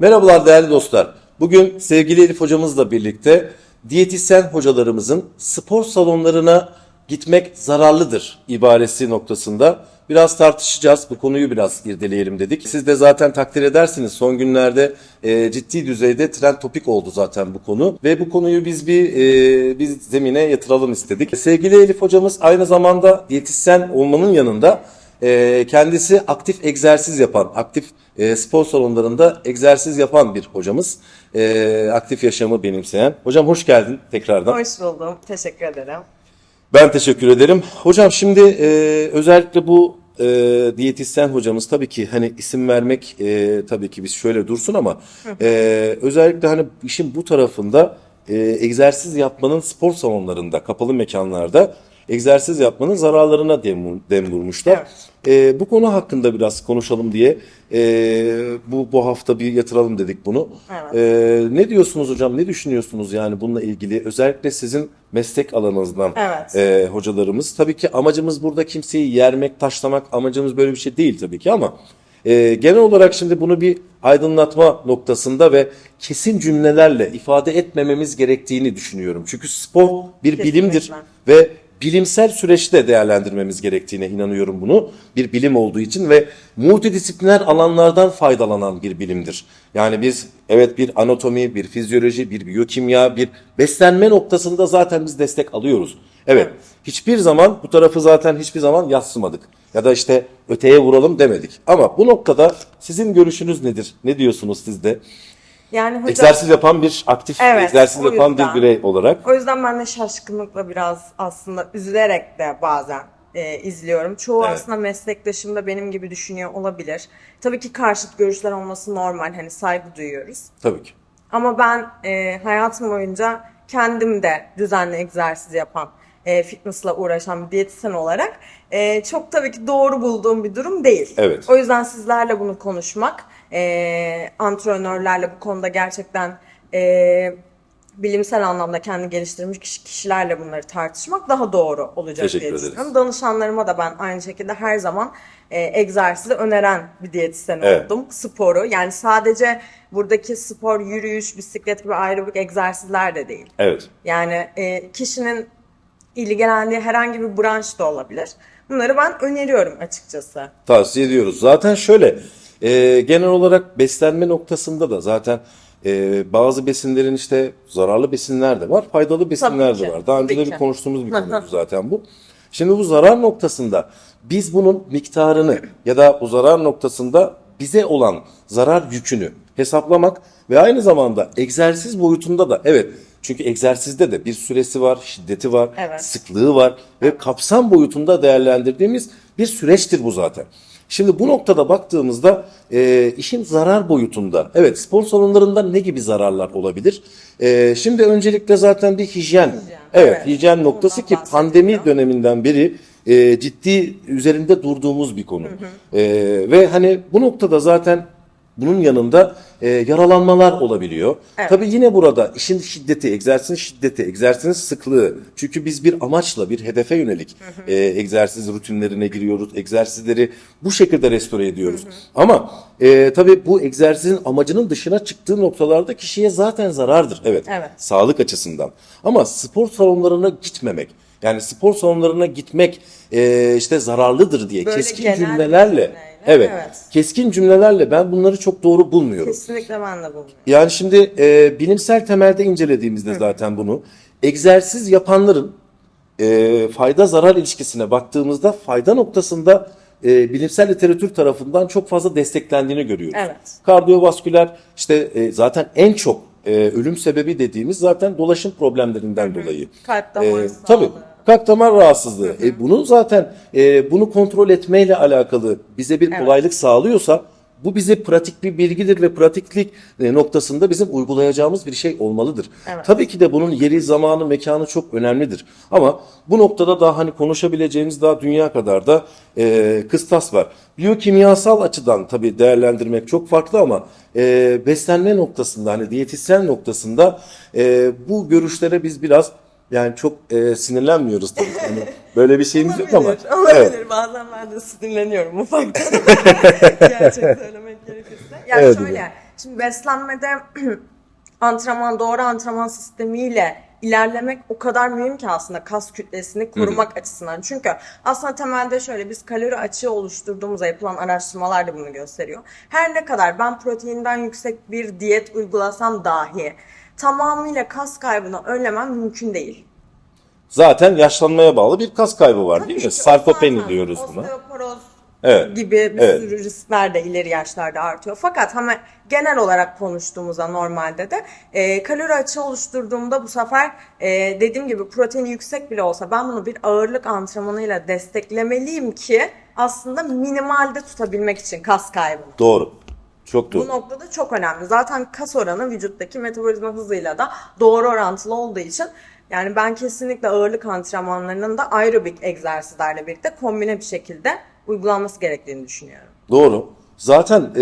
Merhabalar değerli dostlar. Bugün sevgili Elif hocamızla birlikte diyetisyen hocalarımızın spor salonlarına gitmek zararlıdır ibaresi noktasında biraz tartışacağız. Bu konuyu biraz irdeleyelim dedik. Siz de zaten takdir edersiniz son günlerde e, ciddi düzeyde trend topik oldu zaten bu konu ve bu konuyu biz bir e, biz zemine yatıralım istedik. Sevgili Elif hocamız aynı zamanda diyetisyen olmanın yanında e, kendisi aktif egzersiz yapan, aktif e, spor salonlarında egzersiz yapan bir hocamız. E, aktif yaşamı benimseyen. Hocam hoş geldin tekrardan. Hoş buldum. Teşekkür ederim. Ben teşekkür ederim. Hocam şimdi e, özellikle bu e, diyetisyen hocamız tabii ki hani isim vermek e, tabii ki biz şöyle dursun ama e, özellikle hani işin bu tarafında e, egzersiz yapmanın spor salonlarında, kapalı mekanlarda egzersiz yapmanın zararlarına dem, dem vurmuşlar. E, bu konu hakkında biraz konuşalım diye e, bu bu hafta bir yatıralım dedik bunu. Evet. E, ne diyorsunuz hocam? Ne düşünüyorsunuz yani bununla ilgili? Özellikle sizin meslek alanınızdan Evet. e, hocalarımız. Tabii ki amacımız burada kimseyi yermek, taşlamak amacımız böyle bir şey değil tabii ki ama e, genel olarak şimdi bunu bir aydınlatma noktasında ve kesin cümlelerle ifade etmememiz gerektiğini düşünüyorum. Çünkü spor bir Kesinlikle. bilimdir ve bilimsel süreçte değerlendirmemiz gerektiğine inanıyorum bunu. Bir bilim olduğu için ve multidisipliner alanlardan faydalanan bir bilimdir. Yani biz evet bir anatomi, bir fizyoloji, bir biyokimya, bir beslenme noktasında zaten biz destek alıyoruz. Evet, hiçbir zaman bu tarafı zaten hiçbir zaman yatsımadık. Ya da işte öteye vuralım demedik. Ama bu noktada sizin görüşünüz nedir? Ne diyorsunuz siz de? Yani hocam Egzersiz yapan bir aktif Evet, egzersiz yapan yüzden. bir birey olarak. o yüzden ben de şaşkınlıkla biraz aslında üzülerek de bazen e, izliyorum. Çoğu Evet. aslında meslektaşım da benim gibi düşünüyor olabilir. Tabii ki karşıt görüşler olması normal. Hani saygı duyuyoruz. Tabii ki. Ama ben e, hayatım boyunca kendim de düzenli egzersiz yapan, e, fitnessla uğraşan bir diyetisyen olarak e, çok tabii ki doğru bulduğum bir durum değil. Evet. O yüzden sizlerle bunu konuşmak, e, antrenörlerle bu konuda gerçekten e, bilimsel anlamda kendi geliştirmiş kişi- kişilerle bunları tartışmak daha doğru olacak Teşekkür diye ederiz. düşünüyorum. Danışanlarıma da ben aynı şekilde her zaman e, egzersizi öneren bir diyetisyen Evet. oldum. Sporu yani sadece buradaki spor, yürüyüş, bisiklet gibi aerobik egzersizler de değil. Evet. Yani e, kişinin ilgilendiği herhangi bir branş da olabilir. Bunları ben öneriyorum açıkçası. tavsiye ediyoruz. Zaten şöyle e, genel olarak beslenme noktasında da zaten e, bazı besinlerin işte zararlı besinler de var, faydalı besinler de var. Daha önce de bir konuştuğumuz bir konuydu zaten bu. Şimdi bu zarar noktasında biz bunun miktarını ya da bu zarar noktasında bize olan zarar yükünü hesaplamak ve aynı zamanda egzersiz boyutunda da evet çünkü egzersizde de bir süresi var, şiddeti var, Evet. sıklığı var ve kapsam boyutunda değerlendirdiğimiz bir süreçtir bu zaten. Şimdi bu noktada baktığımızda e, işin zarar boyutunda, evet spor salonlarında ne gibi zararlar olabilir? E, şimdi öncelikle zaten bir hijyen, evet, evet. hijyen noktası ki pandemi döneminden beri e, ciddi üzerinde durduğumuz bir konu. E, ve hani bu noktada zaten bunun yanında e, yaralanmalar olabiliyor. Evet. Tabii yine burada işin şiddeti, egzersizin şiddeti, egzersizin sıklığı. Çünkü biz bir amaçla, bir hedefe yönelik e, egzersiz rutinlerine giriyoruz. Egzersizleri bu şekilde restore ediyoruz. Ama e, tabii bu egzersizin amacının dışına çıktığı noktalarda kişiye zaten zarardır. Evet. Evet. Sağlık açısından. Ama spor salonlarına gitmemek, yani spor salonlarına gitmek e, işte zararlıdır diye Böyle keskin cümlelerle, cümleyle, evet, evet. keskin cümlelerle ben bunları çok doğru bulmuyorum. Kesinlikle ben de bulmuyorum. Yani şimdi e, bilimsel temelde incelediğimizde zaten bunu egzersiz yapanların e, fayda zarar ilişkisine baktığımızda fayda noktasında e, bilimsel literatür tarafından çok fazla desteklendiğini görüyoruz. Evet. Kardiyovasküler işte e, zaten en çok e, ölüm sebebi dediğimiz zaten dolaşım problemlerinden dolayı. Kalp damar E, tabii kalp damar rahatsızlığı. E, bunun zaten e, bunu kontrol etmeyle alakalı bize bir kolaylık sağlıyorsa bu bize pratik bir bilgidir ve pratiklik e, noktasında bizim uygulayacağımız bir şey olmalıdır. Evet. Tabii ki de bunun yeri, zamanı, mekanı çok önemlidir. Ama bu noktada daha hani konuşabileceğimiz daha dünya kadar da e, kıstas var. Biyokimyasal açıdan tabii değerlendirmek çok farklı ama e, beslenme noktasında hani diyetisyen noktasında e, bu görüşlere biz biraz yani çok e, sinirlenmiyoruz tabii. Hani böyle bir şeyimiz yok ama. Olabilir. Evet. Bazen ben de sinirleniyorum ufaktan. Gerçek söylemek gerekirse. Yani Evet, şöyle, Şimdi beslenmede antrenman, doğru antrenman sistemiyle ilerlemek o kadar mühim ki aslında kas kütlesini korumak açısından. Çünkü aslında temelde şöyle biz kalori açığı oluşturduğumuzda yapılan araştırmalar da bunu gösteriyor. Her ne kadar ben proteinden yüksek bir diyet uygulasam dahi tamamıyla kas kaybını önlemem mümkün değil. Zaten yaşlanmaya bağlı bir kas kaybı var değil mi? Tabii ki o Sarkopeni diyoruz buna. Osteoporoz Evet. gibi bir Evet. sürü riskler de ileri yaşlarda artıyor. Fakat ama genel olarak konuştuğumuzda normalde de e, kalori açığı oluşturduğumda bu sefer e, dediğim gibi proteini yüksek bile olsa ben bunu bir ağırlık antrenmanıyla desteklemeliyim ki aslında minimalde tutabilmek için kas kaybını. Doğru. Çok doğru. Bu noktada çok önemli. Zaten kas oranı vücuttaki metabolizma hızıyla da doğru orantılı olduğu için yani ben kesinlikle ağırlık antrenmanlarının da aerobik egzersizlerle birlikte kombine bir şekilde uygulanması gerektiğini düşünüyorum. Doğru. Zaten e,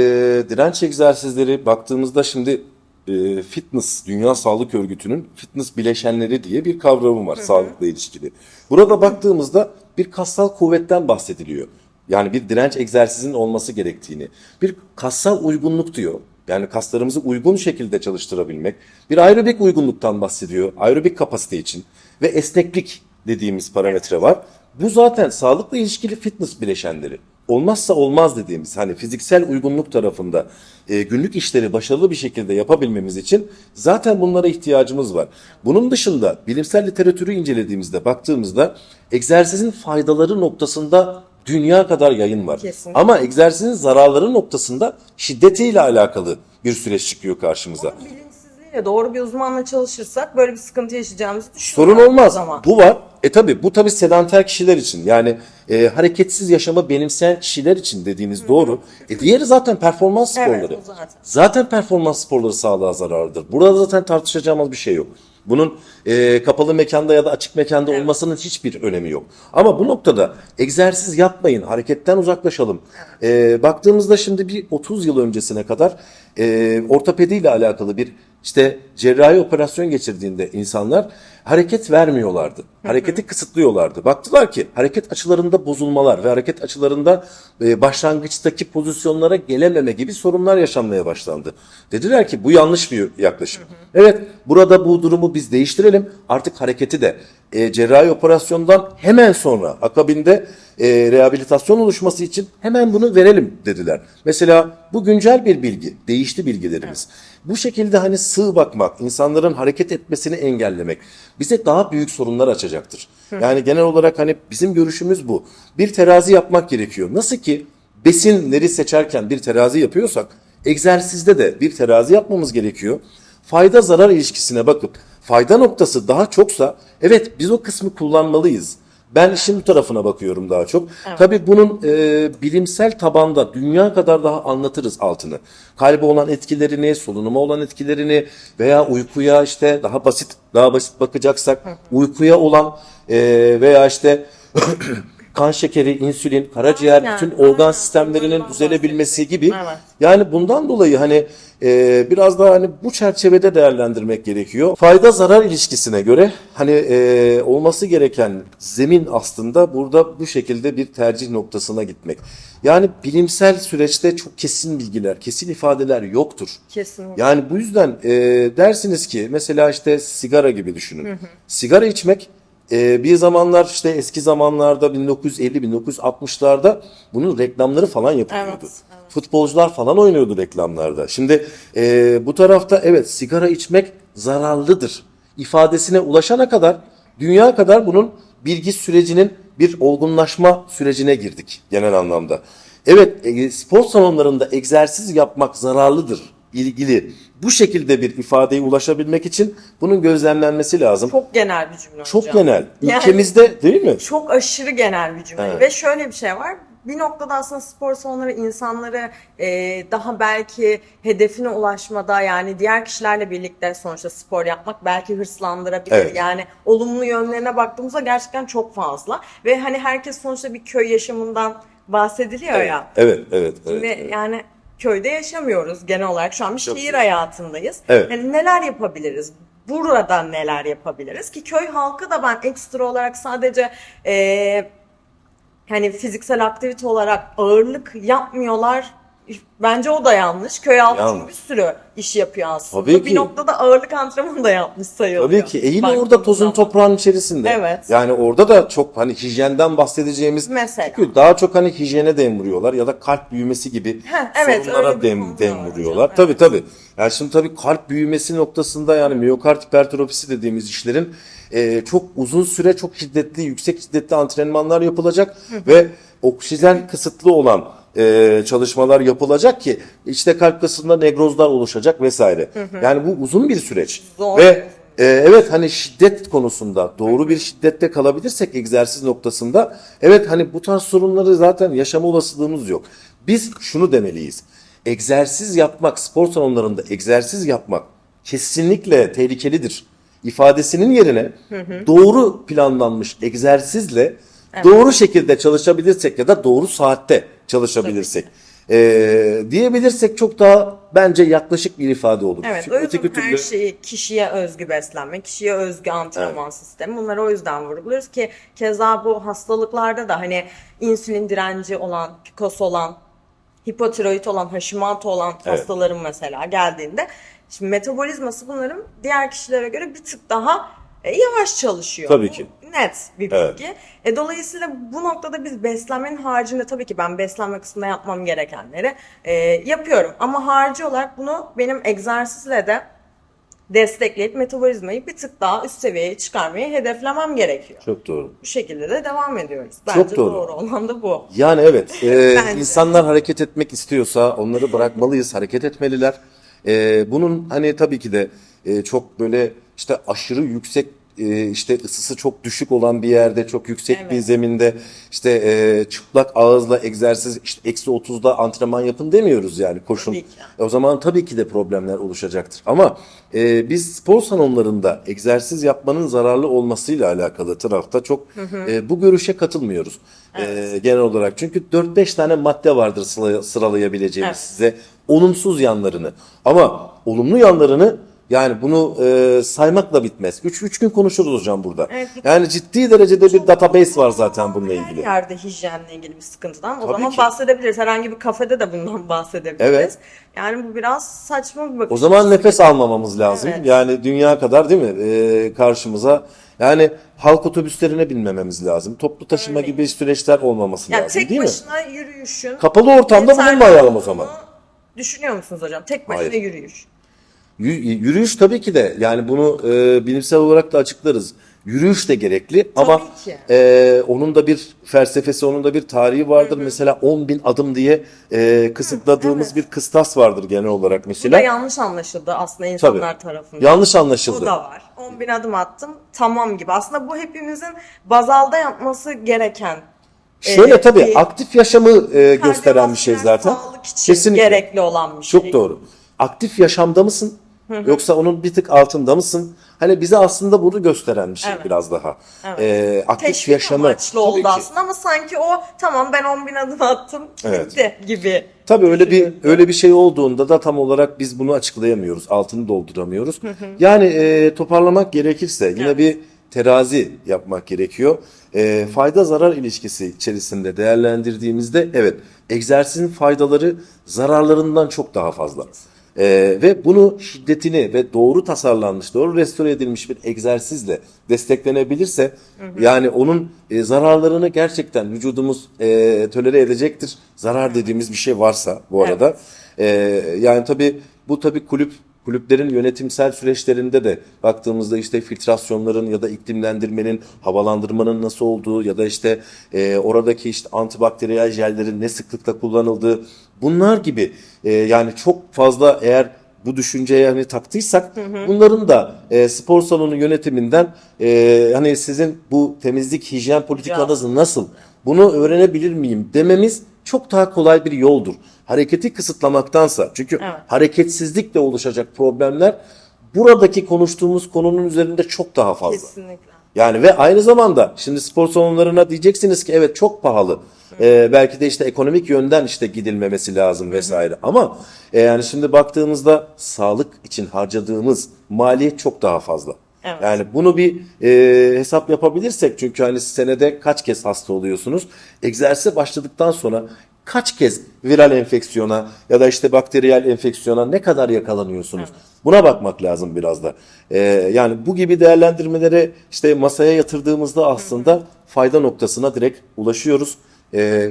direnç egzersizleri baktığımızda şimdi e, fitness, Dünya Sağlık Örgütü'nün fitness bileşenleri diye bir kavramı var sağlıkla ilişkili. Burada baktığımızda bir kassal kuvvetten bahsediliyor. Yani bir direnç egzersizinin olması gerektiğini. Bir kassal uygunluk diyor. Yani kaslarımızı uygun şekilde çalıştırabilmek. Bir aerobik uygunluktan bahsediyor. Aerobik kapasite için. Ve esneklik dediğimiz parametre var. Bu zaten sağlıkla ilişkili fitness bileşenleri. Olmazsa olmaz dediğimiz hani fiziksel uygunluk tarafında e, günlük işleri başarılı bir şekilde yapabilmemiz için zaten bunlara ihtiyacımız var. Bunun dışında bilimsel literatürü incelediğimizde baktığımızda egzersizin faydaları noktasında dünya kadar yayın var. Kesinlikle. Ama egzersizin zararları noktasında şiddetiyle alakalı bir süreç çıkıyor karşımıza. Bilinçsizliğiyle doğru bir uzmanla çalışırsak böyle bir sıkıntı yaşayacağımızı Sorun düşünüyorum. olmaz. o zaman. Bu var. E tabi bu tabi sedanter kişiler için yani e, hareketsiz yaşama benimseyen kişiler için dediğiniz doğru. E diğeri zaten performans Evet, sporları. o zaten. Zaten performans sporları sağlığa zararlıdır. Burada zaten tartışacağımız bir şey yok. Bunun e, kapalı mekanda ya da açık mekanda olmasının hiçbir önemi yok. Ama bu noktada egzersiz yapmayın, hareketten uzaklaşalım. E, baktığımızda şimdi bir 30 yıl öncesine kadar e, ortopediyle alakalı bir işte cerrahi operasyon geçirdiğinde insanlar hareket vermiyorlardı. Hareketi kısıtlıyorlardı. Baktılar ki hareket açılarında bozulmalar ve hareket açılarında e, başlangıçtaki pozisyonlara gelememe gibi sorunlar yaşanmaya başlandı. Dediler ki bu yanlış bir yaklaşım. Evet burada bu durumu biz değiştirelim. Artık hareketi de e, cerrahi operasyondan hemen sonra akabinde e, rehabilitasyon oluşması için hemen bunu verelim dediler. Mesela bu güncel bir bilgi, değişti bilgilerimiz. Bu şekilde hani sığ bakmak, insanların hareket etmesini engellemek bize daha büyük sorunlar açacaktır. Yani genel olarak hani bizim görüşümüz bu. Bir terazi yapmak gerekiyor. Nasıl ki besinleri seçerken bir terazi yapıyorsak, egzersizde de bir terazi yapmamız gerekiyor. Fayda zarar ilişkisine bakıp fayda noktası daha çoksa evet biz o kısmı kullanmalıyız. Ben işin bu tarafına bakıyorum daha çok. Tabii bunun e, bilimsel tabanda dünya kadar daha anlatırız altını. Kalbe olan etkilerini, solunuma olan etkilerini veya uykuya işte daha basit daha basit bakacaksak uykuya olan e, veya işte kan şekeri, insülin, karaciğer, Aynen, bütün organ aynen. sistemlerinin düzelebilmesi gibi. Evet. Yani bundan dolayı hani e, biraz daha hani bu çerçevede değerlendirmek gerekiyor. Fayda zarar ilişkisine göre hani e, olması gereken zemin aslında burada bu şekilde bir tercih noktasına gitmek. Yani bilimsel süreçte çok kesin bilgiler, kesin ifadeler yoktur. Kesinlikle. Yani bu yüzden e, dersiniz ki mesela işte sigara gibi düşünün. Sigara içmek e, bir zamanlar işte eski zamanlarda 1950-1960'larda bunun reklamları falan yapılıyordu. Evet, evet. Futbolcular falan oynuyordu reklamlarda. Şimdi e, bu tarafta evet sigara içmek zararlıdır ifadesine ulaşana kadar dünya kadar bunun bilgi sürecinin bir olgunlaşma sürecine girdik genel anlamda. Evet e, spor salonlarında egzersiz yapmak zararlıdır ilgili bu şekilde bir ifadeye ulaşabilmek için bunun gözlemlenmesi lazım. Çok, Çok genel bir cümle hocam. genel. Yani- Ülkemizde değil mi? Çok aşırı genel bir cümle. Evet. Ve şöyle bir şey var. Bir noktada aslında spor salonları insanları e, daha belki hedefine ulaşmada yani diğer kişilerle birlikte sonuçta spor yapmak belki hırslandırabilir. Evet. Yani olumlu yönlerine baktığımızda gerçekten çok fazla. Ve hani herkes sonuçta bir köy yaşamından bahsediliyor ya. Evet, evet, evet. Ve evet. yani köyde yaşamıyoruz genel olarak. Şu an bir Çok şehir güzel. hayatındayız. Evet. Yani neler yapabiliriz? Burada neler yapabiliriz? Ki köy halkı da ben ekstra olarak sadece eee hani fiziksel aktivite olarak ağırlık yapmıyorlar Bence o da yanlış. Köy halkı Yanlış. çünkü bir sürü iş yapıyor aslında. Tabii ki. Bir noktada ağırlık antrenmanı da yapmış sayılıyor. Tabii ki. E yine Baktığımız orada tozun zaman. toprağın içerisinde. Evet. Yani orada da çok hani hijyenden bahsedeceğimiz Mesela. çünkü daha çok hani hijyene dem vuruyorlar ya da kalp büyümesi gibi Heh, evet, sorunlara bir dem, konu dem var vuruyorlar. hocam, Tabii tabii. Yani şimdi tabii kalp büyümesi noktasında yani miyokard hipertrofisi dediğimiz işlerin e, çok uzun süre çok şiddetli, yüksek şiddetli antrenmanlar yapılacak ve oksijen kısıtlı olan e, çalışmalar yapılacak ki işte kalp kasında negrozlar oluşacak vesaire. Yani bu uzun bir süreç. Zor. Ve ee, evet hani şiddet konusunda doğru bir şiddette kalabilirsek egzersiz noktasında evet hani bu tarz sorunları zaten yaşama olasılığımız yok. Biz şunu demeliyiz. Egzersiz yapmak, spor salonlarında egzersiz yapmak kesinlikle tehlikelidir. ifadesinin yerine doğru planlanmış egzersizle doğru şekilde çalışabilirsek ya da doğru saatte çalışabilirsek ee, diyebilirsek çok daha bence yaklaşık bir ifade olur. Evet, Çünkü öteki her türlü- şeyi kişiye özgü beslenme, kişiye özgü antrenman sistemi. Bunları o yüzden vurguluyoruz ki keza bu hastalıklarda da hani insülin direnci olan, PCOS olan, hipotiroid olan, Hashimoto olan Evet. hastaların mesela geldiğinde şimdi metabolizması bunların diğer kişilere göre bir tık daha e, yavaş çalışıyor. Tabii Bu ki. Net bir Evet. bilgi. E, dolayısıyla bu noktada biz beslenmenin haricinde tabii ki ben beslenme kısmında yapmam gerekenleri e, yapıyorum. Ama harici olarak bunu benim egzersizle de destekleyip metabolizmayı bir tık daha üst seviyeye çıkarmayı hedeflemem gerekiyor. Çok doğru. Bu şekilde de devam ediyoruz. Bence Çok doğru. doğru olan da bu. Yani evet, e, insanlar hareket etmek istiyorsa onları bırakmalıyız, hareket etmeliler. E, bunun hani tabii ki de e, çok böyle işte aşırı yüksek e, işte ısısı çok düşük olan bir yerde, çok yüksek bir Evet. zeminde işte e, çıplak ağızla egzersiz işte eksi 30'da antrenman yapın demiyoruz yani koşun. Tabii ki. E, O zaman tabii ki de problemler oluşacaktır. Ama e, biz spor salonlarında egzersiz yapmanın zararlı olmasıyla alakalı tarafta çok e, bu görüşe katılmıyoruz. E, genel olarak. Çünkü 4-5 tane madde vardır sıra- sıralayabileceğimiz Evet. size olumsuz yanlarını. Ama olumlu yanlarını yani bunu e, saymakla bitmez. 3 3 gün konuşuruz hocam burada. Evet. Yani ciddi derecede bir database var zaten bununla Her ilgili. yerde hijyenle ilgili bir sıkıntıdan o Tabii zaman ki. bahsedebiliriz. Herhangi bir kafede de bundan bahsedebiliriz. Evet. Yani bu biraz saçma bir bakış O zaman nefes almamamız lazım. Evet. Yani dünya kadar değil mi? Ee, karşımıza. Yani halk otobüslerine binmememiz lazım. Toplu taşıma Örneğin. gibi süreçler olmaması Yani lazım tek değil mi? başına yürüyüşün Kapalı ortamda yeterli bulunmayalım o olduğunu zaman. Düşünüyor musunuz hocam? Tek başına Hayır. yürüyüş. Yü- Yürüyüş tabii ki de yani bunu e, bilimsel olarak da açıklarız. Yürüyüş de gerekli ama ki. e, onun da bir felsefesi, onun da bir tarihi vardır. Mesela 10 bin adım diye e, kısıtladığımız evet. bir kıstas vardır genel olarak Bu da mesela. yanlış anlaşıldı aslında insanlar tarafından. Yanlış Bu anlaşıldı. da var. 10 bin adım attım tamam gibi. Aslında bu hepimizin bazalda yapması gereken Şöyle e, tabii bir aktif yaşamı e, gösteren bir şey zaten. Sağlık için Kesinlikle. gerekli olan bir şey. Çok doğru. Aktif yaşamda mısın? Yoksa onun bir tık altında mısın? Hani bize aslında bunu gösteren bir şey Evet. biraz daha. Evet. Ee, aktif Teşvik yaşamı. amaçlı Tabii oldu ki. aslında ama sanki o tamam ben 10 bin adım attım Evet. bitti gibi. Tabii öyle bir öyle bir şey olduğunda da tam olarak biz bunu açıklayamıyoruz, altını dolduramıyoruz. Yani e, toparlamak gerekirse yine Evet. bir terazi yapmak gerekiyor. E, fayda zarar ilişkisi içerisinde değerlendirdiğimizde evet egzersizin faydaları zararlarından çok daha fazla. E, ve bunu şiddetini ve doğru tasarlanmış, doğru restore edilmiş bir egzersizle desteklenebilirse yani onun e, zararlarını gerçekten vücudumuz e, tolere edecektir. Zarar dediğimiz bir şey varsa bu Evet. arada. E, yani tabii bu tabii kulüp kulüplerin yönetimsel süreçlerinde de baktığımızda işte filtrasyonların ya da iklimlendirmenin, havalandırmanın nasıl olduğu ya da işte e, oradaki işte antibakteriyel jellerin ne sıklıkla kullanıldığı bunlar gibi e, yani çok fazla eğer bu düşünceye hani taktıysak bunların da e, spor salonu yönetiminden e, hani sizin bu temizlik hijyen politikanız nasıl bunu öğrenebilir miyim dememiz çok daha kolay bir yoldur. Hareketi kısıtlamaktansa çünkü Evet. hareketsizlikle oluşacak problemler buradaki konuştuğumuz konunun üzerinde çok daha fazla. Kesinlikle. Yani ve aynı zamanda şimdi spor salonlarına diyeceksiniz ki evet çok pahalı. Ee, belki de işte ekonomik yönden işte gidilmemesi lazım vesaire. Ama e, yani şimdi baktığımızda sağlık için harcadığımız maliyet çok daha fazla. Evet. Yani bunu bir e, hesap yapabilirsek çünkü hani senede kaç kez hasta oluyorsunuz? Egzersize başladıktan sonra kaç kez viral enfeksiyona ya da işte bakteriyel enfeksiyona ne kadar yakalanıyorsunuz? Buna bakmak lazım biraz da. Ee, yani bu gibi değerlendirmeleri işte masaya yatırdığımızda aslında fayda noktasına direkt ulaşıyoruz. Ee,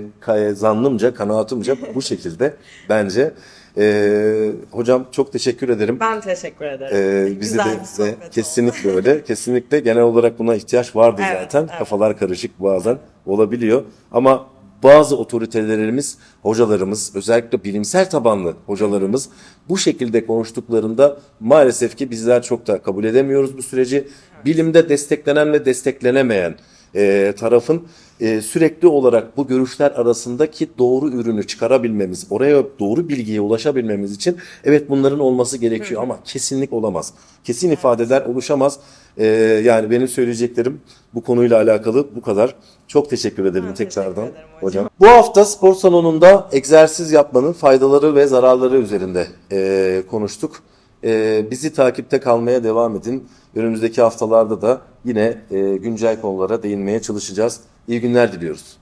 zannımca, kanaatimce bu şekilde bence. Ee, hocam çok teşekkür ederim. Ben teşekkür ederim. Ee, bizi Güzel de, bir sohbet oldu. kesinlikle öyle. Kesinlikle genel olarak buna ihtiyaç vardı Evet, zaten. evet. Kafalar karışık bazen olabiliyor. Ama bazı otoritelerimiz, hocalarımız, özellikle bilimsel tabanlı hocalarımız bu şekilde konuştuklarında maalesef ki bizler çok da kabul edemiyoruz bu süreci. Bilimde desteklenen ve desteklenemeyen e, tarafın e, sürekli olarak bu görüşler arasındaki doğru ürünü çıkarabilmemiz, oraya doğru bilgiye ulaşabilmemiz için evet bunların olması gerekiyor ama kesinlik olamaz. Kesin ifadeler oluşamaz. E, yani benim söyleyeceklerim bu konuyla alakalı bu kadar. Çok teşekkür ederim teşekkür tekrardan ederim hocam. hocam. Bu hafta spor salonunda egzersiz yapmanın faydaları ve zararları üzerinde e, konuştuk. E, bizi takipte kalmaya devam edin. Önümüzdeki haftalarda da yine e, güncel konulara değinmeye çalışacağız. İyi günler diliyoruz.